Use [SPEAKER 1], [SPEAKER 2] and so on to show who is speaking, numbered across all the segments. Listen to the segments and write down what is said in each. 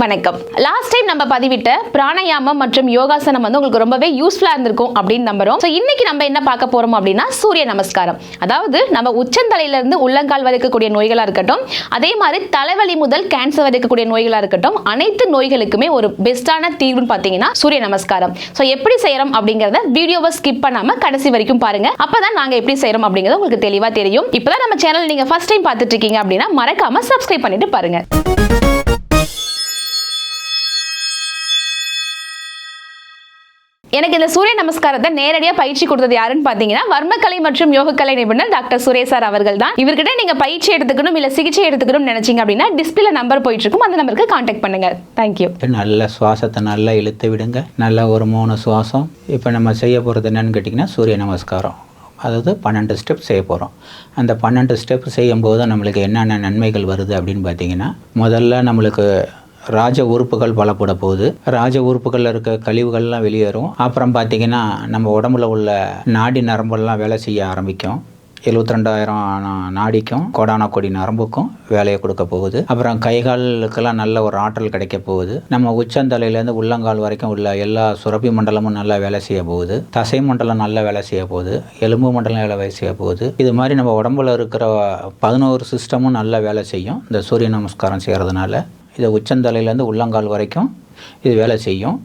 [SPEAKER 1] வணக்கம். Last time நம்ம பதிவிட்ட பிராணாயாமம் மற்றும் யோகாசனம் வந்து உங்களுக்கு ரொம்பவே யூஸ்ஃபுல்லா இருந்திருக்கும் அப்படின்னு நம்புறோம். ஸோ இன்னைக்கு நம்ம என்ன பார்க்க போறோம் அப்படின்னா சூரிய நமஸ்காரம். அதாவது நம்ம உச்சந்தலையில இருந்து உள்ளங்கால் வரைக்கக்கூடிய நோய்களாக நோய்களா இருக்கட்டும் அதே மாதிரி தலைவலி முதல் கேன்சர் வரைக்கக்கூடிய நோய்களாக நோய்களா இருக்கட்டும் அனைத்து நோய்களுக்குமே ஒரு பெஸ்டான தீர்வுன்னு பார்த்தீங்கன்னா சூரிய நமஸ்காரம். ஸோ எப்படி செய்யறோம் அப்படிங்கறத வீடியோவை ஸ்கிப் பண்ணாம கடைசி வரைக்கும் பாருங்க. அப்பதான் நாங்க எப்படி செய்யறோம் அப்படிங்கிறது உங்களுக்கு தெளிவா தெரியும். இப்பதான் நம்ம சேனல் நீங்க ஃபர்ஸ்ட் டைம் பார்த்துட்டு இருக்கீங்க அப்படின்னா மறக்காம சப்ஸ்கிரைப் பண்ணிட்டு பாருங்க. எனக்கு இந்த சூரிய நமஸ்காரத்தை நேரடியாக பயிற்சி கொடுத்தது யாருன்னு பார்த்தீங்கன்னா வர்மக்கலை மற்றும் யோகக்கலை நிபுணர் டாக்டர் சுரேஷ் சார் அவர்கள் தான் இவர்கிட்ட நீங்கள் பயிற்சி எடுத்துக்கணும் இல்லை சிகிச்சை எடுத்துக்கணும் நினைச்சிங்க அப்படின்னா டிஸ்பிளே நம்பர் போயிட்டு இருக்கும். அந்த நம்பருக்கு கான்டாக்ட் பண்ணுங்க. தேங்க்யூ
[SPEAKER 2] நல்ல சுவாசத்தை நல்லா இழுத்து விடுங்க. நல்ல ஒரு மூணு சுவாசம். இப்போ நம்ம செய்ய போகிறது என்னன்னு கேட்டிங்கன்னா சூரிய நமஸ்காரம். அதாவது பன்னெண்டு ஸ்டெப் செய்ய போகிறோம் அந்த பன்னெண்டு ஸ்டெப் செய்யும்போது நம்மளுக்கு என்னென்ன நன்மைகள் வருது அப்படின்னு பார்த்தீங்கன்னா முதல்ல நம்மளுக்கு ராஜ உறுப்புகள் பலப்பட போகுது. ராஜ உறுப்புகளில் இருக்க கழிவுகள்லாம் வெளியேறும். அப்புறம் பார்த்தீங்கன்னா நம்ம உடம்புல உள்ள நாடி நரம்பெல்லாம் வேலை செய்ய ஆரம்பிக்கும். எழுபத்தி ரெண்டாயிரம் நாடிக்கும் கோடான கொடி நரம்புக்கும் வேலையை கொடுக்க போகுது. அப்புறம் கைகாலுக்கெல்லாம் நல்ல ஒரு ஆற்றல் கிடைக்க போகுது. நம்ம உச்சந்தலையிலேருந்து உள்ளங்கால் வரைக்கும் உள்ள எல்லா சுரப்பி மண்டலமும் நல்லா வேலை செய்ய போகுது. தசை மண்டலம் நல்லா வேலை செய்ய போகுது. எலும்பு மண்டலம் வேலை செய்ய போகுது. இது மாதிரி நம்ம உடம்புல இருக்கிற பதினோரு சிஸ்டமும் நல்லா வேலை செய்யும். இந்த சூரிய நமஸ்காரம் செய்கிறதுனால இது உச்சந்தலையிலேருந்து உள்ளங்கால் வரைக்கும் இது வேலை செய்யும்.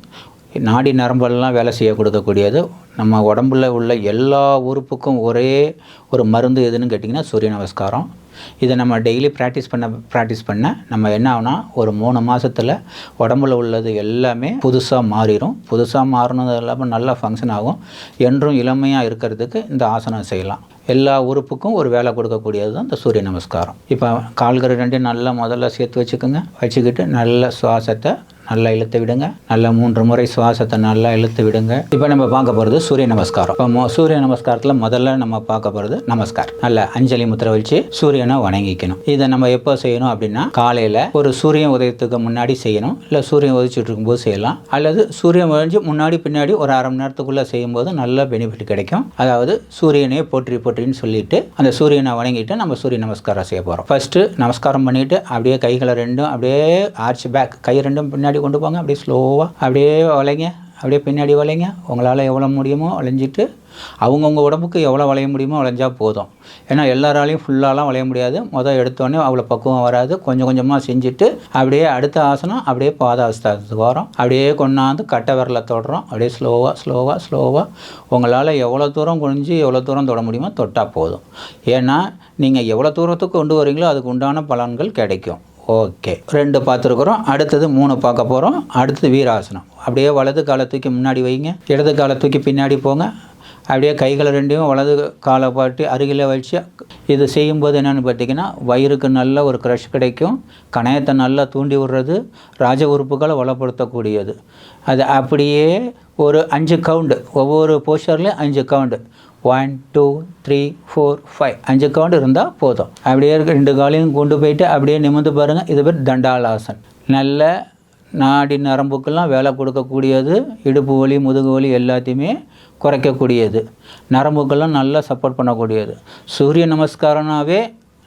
[SPEAKER 2] நாடி நரம்பெல்லாம் வேலை செய்ய கொடுக்கக்கூடியது. நம்ம உடம்புல உள்ள எல்லா உறுப்புக்கும் ஒரே ஒரு மருந்து எதுன்னு கேட்டிங்கன்னா சூரிய நமஸ்காரம். இதை நம்ம டெய்லி ப்ராக்டிஸ் பண்ண ப்ராக்டிஸ் பண்ண நம்ம என்ன ஆகுனா ஒரு மூணு மாதத்தில் உடம்புல உள்ளது எல்லாமே புதுசாக மாறிடும் புதுசாக மாறினது இல்லாமல் நல்லா ஃபங்க்ஷன் ஆகும். என்றும் இளமையாக இருக்கிறதுக்கு இந்த ஆசனம் செய்யலாம். எல்லா உறுப்புக்கும் ஒரு வேலை கொடுக்கக்கூடியது தான் இந்த சூரிய நமஸ்காரம். இப்போ கால்கள் ரெண்டையும் நல்லா முதல்ல சேர்த்து வச்சுக்கோங்க. வச்சுக்கிட்டு நல்ல சுவாசத்தை நல்லா இழுத்து விடுங்க. நல்லா மூன்று முறை சுவாசத்தை நல்லா இழுத்து விடுங்க. இப்போ நம்ம பார்க்க போகிறது சூரிய நமஸ்காரம். இப்போ சூரிய நமஸ்காரத்தில் முதல்ல நம்ம பார்க்க போகிறது நமஸ்காரம். நல்ல அஞ்சலி முத்திரை வச்சு சூரியனை வணங்கிக்கணும். இதை நம்ம எப்போ செய்யணும் அப்படின்னா காலையில் ஒரு சூரியன் உதயத்துக்கு முன்னாடி செய்யணும். இல்லை சூரியன் உதச்சிட்டு இருக்கும்போது செய்யலாம். அல்லது சூரியன் உதஞ்சி முன்னாடி பின்னாடி ஒரு அரை மணி நேரத்துக்குள்ளே செய்யும்போது நல்ல பெனிஃபிட் கிடைக்கும். அதாவது சூரியனே போற்றி போற்றின்னு சொல்லிட்டு அந்த சூரியனை வணங்கிட்டு நம்ம சூரிய நமஸ்காரம் செய்ய போகிறோம் ஃபர்ஸ்ட்டு நமஸ்காரம் பண்ணிட்டு அப்படியே கைகளை ரெண்டும் அப்படியே ஆர்ச் பேக் கை ரெண்டும் பின்னாடி கொண்டு போங்க. அப்படியே ஸ்லோவாக அப்படியே வளைங்க. அப்படியே பின்னாடி வளைங்க. உங்களால் எவ்வளோ முடியுமோ வளைஞ்சிட்டு அவங்கவுங்க உடம்புக்கு எவ்வளோ வளைய முடியுமோ வளைஞ்சா போதும். ஏன்னா எல்லாராலையும் ஃபுல்லாலாம் வளைய முடியாது. முதல் எடுத்தோடனே அவ்வளோ பக்குவம் வராது. கொஞ்சம் கொஞ்சமாக செஞ்சுட்டு அப்படியே அடுத்த ஆசனம் அப்படியே பாதாஸ்தானத்துக்கு வரோம் அப்படியே கொண்டாந்து கட்டை விரலை தொடுறோம். அப்படியே ஸ்லோவாக ஸ்லோவாக ஸ்லோவாக உங்களால் எவ்வளோ தூரம் குனிஞ்சு எவ்வளோ தூரம் தொட முடியுமோ தொட்டால் போதும். ஏன்னா நீங்கள் எவ்வளோ தூரத்துக்கு கொண்டு வரீங்களோ அதுக்கு உண்டான பலன்கள் கிடைக்கும். ஓகே. ரெண்டு பார்த்துருக்குறோம். அடுத்தது மூணு பார்க்க போகிறோம் அடுத்தது வீராசனம். அப்படியே வலது காலை தூக்கி முன்னாடி வைங்க. இடது காலை தூக்கி பின்னாடி போங்க. அப்படியே கைகளை ரெண்டையும் வலது காலை பாட்டி அருகில் வச்சு இது செய்யும்போது என்னென்னு பார்த்தீங்கன்னா வயிறுக்கு நல்ல ஒரு க்ரஷ் கிடைக்கும். கணையத்தை நல்லா தூண்டி விடுறது ராஜ உறுப்புகளை வளப்படுத்தக்கூடியது. அது அப்படியே ஒரு அஞ்சு கவுண்டு ஒவ்வொரு போஸ்டர்லேயும் அஞ்சு count one two three four five அஞ்சு கவுண்ட் இருந்தால் போதும். அப்படியே இருக்க ரெண்டு காலையும் கொண்டு போயிட்டு அப்படியே நிமிர்ந்து பாருங்கள் இது பேர் தண்டாலாசன். நல்ல நாடி நரம்புக்கெல்லாம் வேலை கொடுக்கக்கூடியது இடுப்பு வலி முதுகு வலி எல்லாத்தையுமே குறைக்கக்கூடியது. நரம்புக்கெல்லாம் நல்லா சப்போர்ட் பண்ணக்கூடியது. சூரிய நமஸ்காரனாவே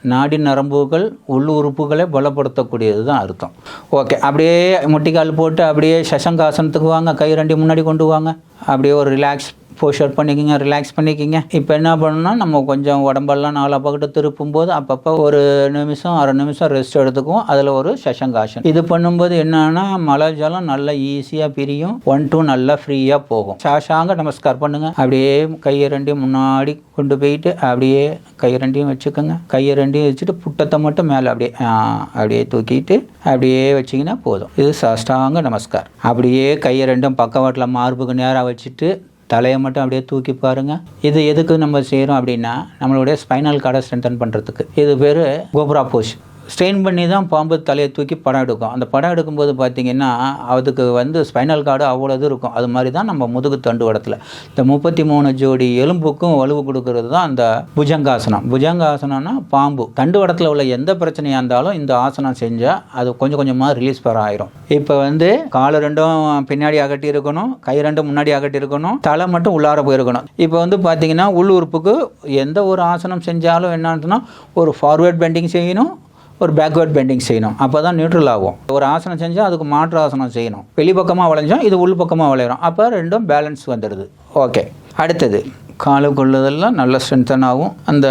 [SPEAKER 2] நாடி நரம்புகள் உள் உறுப்புகளை பலப்படுத்தக்கூடியது தான் அர்த்தம். ஓகே அப்படியே முட்டிக்கால் போட்டு அப்படியே சசங்காசனத்துக்கு வாங்க கை ரெண்டு முன்னாடி கொண்டு வாங்க. அப்படியே ஒரு ரிலாக்ஸ் போஷர் பண்ணிக்கோங்க ரிலாக்ஸ் பண்ணிக்கோங்க. இப்போ என்ன பண்ணணும்னா நம்ம கொஞ்சம் உடம்பெல்லாம் நாலா பக்கத்து திருப்பும் போது அப்பப்போ ஒரு நிமிஷம் அரை நிமிஷம் ரெஸ்ட் எடுத்துக்குவோம். அதில் ஒரு சசங்காசன் இது பண்ணும்போது என்னன்னா மலை ஜலம் நல்லா ஈஸியாக பிரியும். ஒன் டூ நல்லா ஃப்ரீயாக போகும். சாஷாங்க நமஸ்கார் பண்ணுங்க. அப்படியே கையை ரெண்டையும் முன்னாடி கொண்டு போயிட்டு அப்படியே கை ரெண்டையும் வச்சுக்கோங்க. கையை ரெண்டையும் வச்சுட்டு புட்டத்தை மட்டும் மேலே அப்படியே அப்படியே தூக்கிட்டு அப்படியே வச்சிங்கன்னா போதும். இது சாஷ்டாங்க நமஸ்கார். அப்படியே கையை ரெண்டும் பக்கவாட்டில் மார்புக்கு நேராக வச்சுட்டு தலையை மட்டும் அப்படியே தூக்கி பாருங்க. இது எதுக்கு நம்ம செய்கிறோம் அப்படின்னா நம்மளுடைய ஸ்பைனல் கார்டை ஸ்ட்ரென்தன் பண்ணுறதுக்கு இது பேர் கோப்ரா போஷ் ஸ்ட்ரெயின் பண்ணி தான் பாம்பு தலையை தூக்கி படம் எடுக்கும். அந்த படம் எடுக்கும்போது பார்த்தீங்கன்னா அதுக்கு வந்து ஸ்பைனல் கார்டு அவ்வளோ இது இருக்கும். அது மாதிரி தான் நம்ம முதுகு தண்டு இடத்துல இந்த முப்பத்தி மூணு ஜோடி எலும்புக்கும் வலுவு கொடுக்கறது தான் அந்த புஜங்காசனம். புஜங்காசனம்னா பாம்பு. தண்டு இடத்துல உள்ள எந்த பிரச்சனையாக இருந்தாலும் இந்த ஆசனம் செஞ்சால் அது கொஞ்சம் கொஞ்சமாக ரிலீஸ் பெற ஆயிரும். இப்போ வந்து கால் ரெண்டும் பின்னாடி அகட்டி இருக்கணும் கை ரெண்டும் முன்னாடி அகட்டி இருக்கணும் தலை மட்டும் உள்ளார போயிருக்கணும். இப்போ வந்து பார்த்தீங்கன்னா உள் உறுப்புக்கு எந்த ஒரு ஆசனம் செஞ்சாலும் என்னன்னா ஒரு ஃபார்வேர்ட் பெண்டிங் செய்யணும் ஒரு பேக்வேர்ட் பெண்டிங் செய்யணும். அப்போ தான் நியூட்ரல் ஆகும். ஒரு ஆசனம் செஞ்சால் அதுக்கு மாற்று ஆசனம் செய்யணும். வெளிப்பக்கமாக வளைஞ்சோம் இது உள் பக்கமாக வளையிறோம். அப்போ ரெண்டும் பேலன்ஸ் வந்துடுது. ஓகே அடுத்தது காலு கொள்ளுதெல்லாம் நல்ல ஸ்ட்ரென்தன் ஆகும். அந்த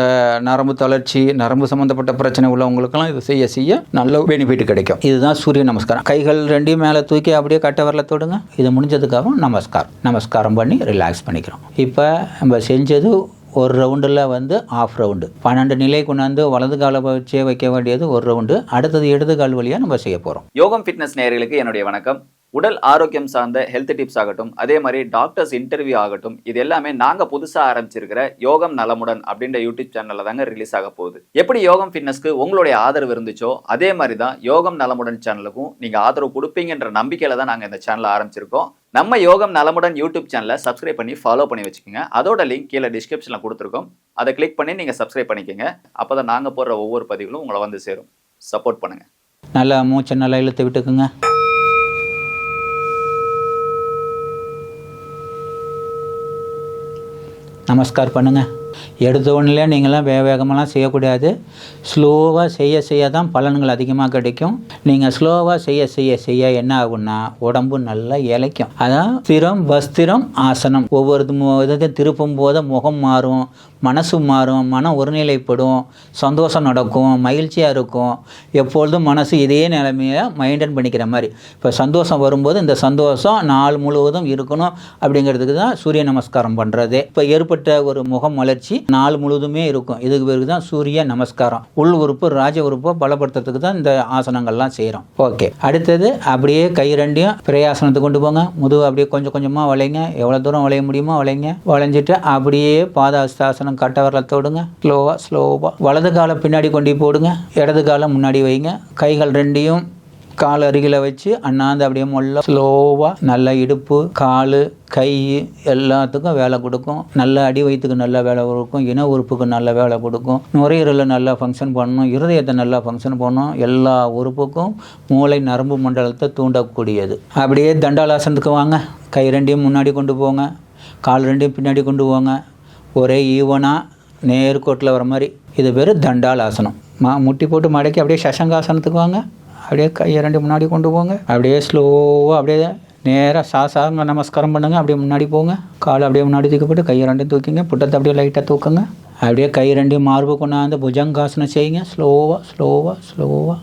[SPEAKER 2] நரம்பு தளர்ச்சி நரம்பு சம்மந்தப்பட்ட பிரச்சனை உள்ளவங்களுக்கெல்லாம் இது செய்ய செய்ய நல்ல பெனிஃபிட் கிடைக்கும். இதுதான் சூரிய நமஸ்காரம். கைகள் ரெண்டையும் மேலே தூக்கி அப்படியே கட்ட வரல தொடுங்க. இது முடிஞ்சதுக்காகவும் நமஸ்காரம். நமஸ்காரம் பண்ணி ரிலாக்ஸ் பண்ணிக்கிறோம். இப்போ நம்ம செஞ்சது ஒரு ரவுண்டில் வந்து ஆஃப் ரவுண்டு பன்னெண்டு நிலை கொண்டாந்து வலது காலை வச்சே வைக்க வேண்டியது ஒரு ரவுண்டு அடுத்தது இடது கால் வழியாக நம்ம செய்ய போகிறோம்
[SPEAKER 3] யோகம் ஃபிட்னஸ் நேயர்களுக்கு என்னுடைய வணக்கம். உடல் ஆரோக்கியம் சார்ந்த ஹெல்த் டிப்ஸ் ஆகட்டும் அதே மாதிரி டாக்டர்ஸ் இன்டர்வியூ ஆகட்டும் இது எல்லாமே நாங்கள் புதுசாக ஆரம்பிச்சிருக்கிற யோகம் நலமுடன் அப்படின்ற யூடியூப் சேனலில் தாங்க ரிலீஸ் ஆக போகுது. எப்படி யோகம் ஃபிட்னஸ்க்கு உங்களுடைய ஆதரவு இருந்துச்சோ அதே மாதிரி தான் யோகம் நலமுடன் சேனலுக்கும் நீங்கள் ஆதரவு கொடுப்பீங்கன்ற நம்பிக்கையில் தான் நாங்கள் இந்த சேனலை ஆரம்பிச்சிருக்கோம். நம்ம யோகம் நலமுடன் யூடியூப் சேனலை சப்ஸ்கிரைப் பண்ணி ஃபாலோ பண்ணி வச்சுக்கோங்க. அதோட லிங்க் கீழே டிஸ்கிரிப்ஷனில் கொடுத்துருக்கோம். அதை கிளிக் பண்ணி நீங்கள் சப்ஸ்கிரைப் பண்ணிக்கோங்க. அப்போ தான் நாங்கள் போடுற ஒவ்வொரு பதிவுகளும் உங்களை வந்து சேரும். சப்போர்ட் பண்ணுங்கள்
[SPEAKER 2] நல்லா மூச்சை நல்லா இழுத்து விட்டுக்குங்க. நமஸ்கார் பண்ணுங்கள் எடுத்த உடனே நீங்களாம் வேக வேகமெல்லாம் செய்யக்கூடாது. ஸ்லோவாக செய்ய செய்ய தான் பலன்கள் அதிகமாக கிடைக்கும். நீங்கள் ஸ்லோவாக செய்ய செய்ய செய்ய என்ன ஆகும்னா உடம்பு நல்லா இளைக்கும். அதான் ஸ்திரம் வஸ்திரம் ஆசனம். ஒவ்வொரு இதை திருப்பும் போது முகம் மாறும் மனசு மாறும் மனம் ஒருநிலைப்படும் சந்தோஷம் நடக்கும் மகிழ்ச்சியாக இருக்கும். எப்பொழுதும் மனசு இதே நிலைமையை மெயின்டைன் பண்ணிக்கிற மாதிரி. இப்போ சந்தோஷம் வரும்போது இந்த சந்தோஷம் நாள் முழுவதும் இருக்கணும் அப்படிங்கிறதுக்கு தான் சூரிய நமஸ்காரம் பண்ணுறது இப்போ ஏற்பட்ட ஒரு முகம் பயிற்சி நாள் முழுவதுமே இருக்கும். இதுக்கு பிறகு தான் சூரிய நமஸ்காரம். உள் உறுப்பு ராஜ உறுப்பை பலப்படுத்துறதுக்கு தான் இந்த ஆசனங்கள்லாம் செய்கிறோம் ஓகே. அடுத்தது அப்படியே கை ரெண்டையும் பிரயாசனத்துக்கு கொண்டு போங்க. முதுகு அப்படியே கொஞ்சம் கொஞ்சமாக வளைங்க. எவ்வளோ தூரம் வளைய முடியுமோ வளைங்க. வளைஞ்சிட்டு அப்படியே பாதாஸ்தாசனம் கட்ட வரல தொடுங்க ஸ்லோவாக ஸ்லோவாக வலது காலை பின்னாடி கொண்டு போடுங்க. இடது காலை முன்னாடி வைங்க. கைகள் ரெண்டையும் கால் அருகில் வச்சு அண்ணாந்து அப்படியே மொல்ல ஸ்லோவாக நல்ல இடுப்பு கால் கை எல்லாத்துக்கும் வேலை கொடுக்கும். நல்ல அடி வயிற்றுக்கு நல்ல வேலை கொடுக்கும். இன உறுப்புக்கு நல்ல வேலை கொடுக்கும். நுரையீரலில் நல்லா ஃபங்க்ஷன் பண்ணணும். இருதயத்தை நல்லா ஃபங்க்ஷன் பண்ணணும். எல்லா உறுப்புக்கும் மூளை நரம்பு மண்டலத்தை தூண்டக்கூடியது. அப்படியே தண்டாலாசனத்துக்கு வாங்க. கை ரெண்டையும் முன்னாடி கொண்டு போங்க. கால் ரெண்டையும் பின்னாடி கொண்டு போங்க. ஒரே ஈவனாக நேர்கோட்டில் வர மாதிரி. இது பேர் தண்டாலாசனம். மா முட்டி போட்டு மடக்கி அப்படியே சசங்காசனத்துக்கு வாங்க. அப்படியே கையை ரெண்டு முன்னாடி கொண்டு போங்க. அப்படியே ஸ்லோவாக அப்படியே நேராக சாசாங்க நமஸ்காரம் பண்ணுங்க. அப்படியே முன்னாடி போங்க. காலை அப்படியே முன்னாடி தூக்கப்பட்டு கையை ரெண்டும் தூக்கிங்க. புட்டத்தை அப்படியே லைட்டாக தூக்குங்க. அப்படியே கை ரெண்டையும் மார்பு கொண்டாந்து புஜங்காசனம் செய்யுங்க. ஸ்லோவாக ஸ்லோவாக ஸ்லோவாக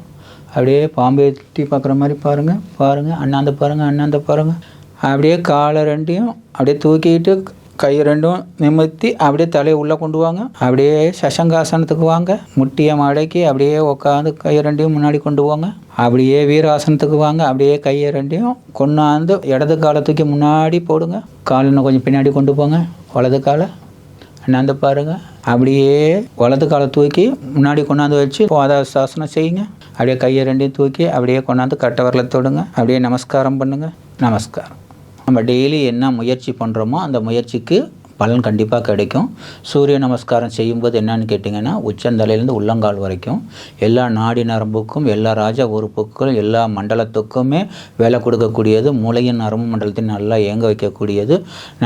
[SPEAKER 2] அப்படியே பாம்பு எட்டி பார்க்குற மாதிரி பாருங்கள் பாருங்கள் அண்ணாந்த பாருங்கள் அண்ணாந்த பாருங்கள் அப்படியே காலை ரெண்டையும் அப்படியே தூக்கிட்டு கை ரெண்டும் நிமித்தி அப்படியே தலையை உள்ளே கொண்டு வாங்க. அப்படியே சசங்காசனத்துக்கு வாங்க. முட்டியை மடக்கி அப்படியே உட்காந்து கை ரெண்டையும் முன்னாடி கொண்டு போங்க அப்படியே வீராசனத்துக்கு வாங்க. அப்படியே கையை ரெண்டையும் கொண்டாந்து இடது காலை தூக்கி முன்னாடி போடுங்க. கால் இன்னும் கொஞ்சம் பின்னாடி கொண்டு போங்க. வலது காலை அண்ணாந்து பாருங்க. அப்படியே வலது காலை தூக்கி முன்னாடி கொண்டாந்து வச்சு பாதாசாசனம் செய்யுங்க. அப்படியே கையை ரெண்டையும் தூக்கி அப்படியே கொண்டாந்து கட்டவரில் தொடுங்க. அப்படியே நமஸ்காரம் பண்ணுங்கள் நமஸ்காரம். நம்ம டெய்லி என்ன முயற்சி பண்ணுறோமோ அந்த முயற்சிக்கு பலன் கண்டிப்பாக கிடைக்கும். சூரிய நமஸ்காரம் செய்யும்போது என்னன்னு கேட்டிங்கன்னா உச்சந்தலையிலேருந்து உள்ளங்கால் வரைக்கும் எல்லா நாடி நரம்புக்கும் எல்லா ராஜ உறுப்புக்கும் எல்லா மண்டலத்துக்குமே வேலை கொடுக்கக்கூடியது மூளையின் நரம்பு மண்டலத்தையும் நல்லா இயங்க வைக்கக்கூடியது.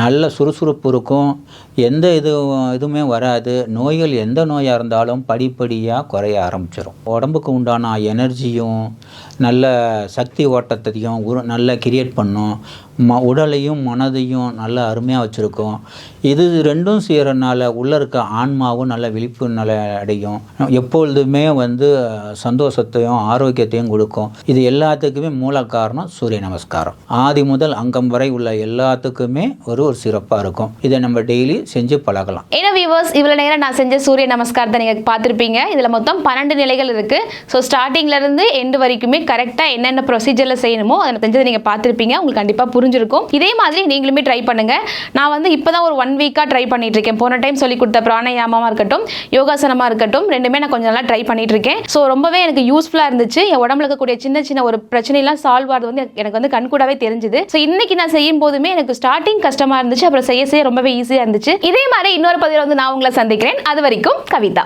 [SPEAKER 2] நல்ல சுறுசுறுப்பு இருக்கும். எந்த இது இதுவுமே வராது. நோய்கள் எந்த நோயாக இருந்தாலும் படிப்படியாக குறைய ஆரம்பிச்சிடும் உடம்புக்கு உண்டான எனர்ஜியும் நல்ல சக்தி ஓட்டத்தையும் உரு நல்லா கிரியேட் பண்ணும். ம உடலையும் மனதையும் நல்லா அருமையாக வச்சுருக்கும். இது ரெண்டும் செய்கிறனால உள்ளே இருக்க ஆன்மாவும் நல்ல விழிப்பு நிலை அடையும். எப்பொழுதுமே வந்து சந்தோஷத்தையும் ஆரோக்கியத்தையும் கொடுக்கும். இது எல்லாத்துக்குமே மூல காரணம் சூரிய நமஸ்காரம். ஆதி முதல் அங்கம் வரை உள்ள எல்லாத்துக்குமே ஒரு ஒரு சிறப்பாக இருக்கும். இதை நம்ம டெய்லி செஞ்சு பழகலாம்.
[SPEAKER 1] ஏன்னா வியூவர்ஸ் இவ்வளோ நேரம் நான் செஞ்ச சூரிய நமஸ்காரத்தை நீங்கள் பார்த்துருப்பீங்க. இதில் மொத்தம் பன்னெண்டு நிலைகள் இருக்குது ஸோ ஸ்டார்டிங்லேருந்து எண்டு வரைக்குமே கரெக்டாக என்னென்ன ப்ரொசீஜரில் செய்யணுமோ அதை செஞ்சதை நீங்கள் பார்த்துருப்பீங்க. உங்களுக்கு கண்டிப்பாக புரிஞ்சிருக்கும். இதே மாதிரி நீங்களுமே ட்ரை பண்ணுங்கள் நான் வந்து இப்போ தான் ஒரு ஒன் வீக்காக ட்ரை பண்ணிட்டு இருக்கேன். போன டைம் சொல்லி கொடுத்த பிராணாயாமமாக இருக்கட்டும் யோகாசனமாக இருக்கட்டும் ரெண்டுமே நான் கொஞ்சம் நல்லா ட்ரை பண்ணிட்டு இருக்கேன். ஸோ ரொம்பவே எனக்கு யூஸ்ஃபுல்லாக இருந்துச்சு. என் உடம்புல இருக்கக்கூடிய சின்ன சின்ன ஒரு பிரச்சனைலாம் சால்வ் ஆகிறது வந்து எனக்கு வந்து கண்கூடாவே தெரிஞ்சுது. ஸோ இன்னைக்கு நான் செய்யும் போதுமே எனக்கு ஸ்டார்டிங் கஷ்டமாக இருந்துச்சு. அப்புறம் செய்ய செய்ய ரொம்பவே ஈஸியாக இருந்துச்சு. இதே மாதிரி இன்னொரு பதிவில் வந்து நான் உங்களை சந்திக்கிறேன். அது வரைக்கும் கவிதா.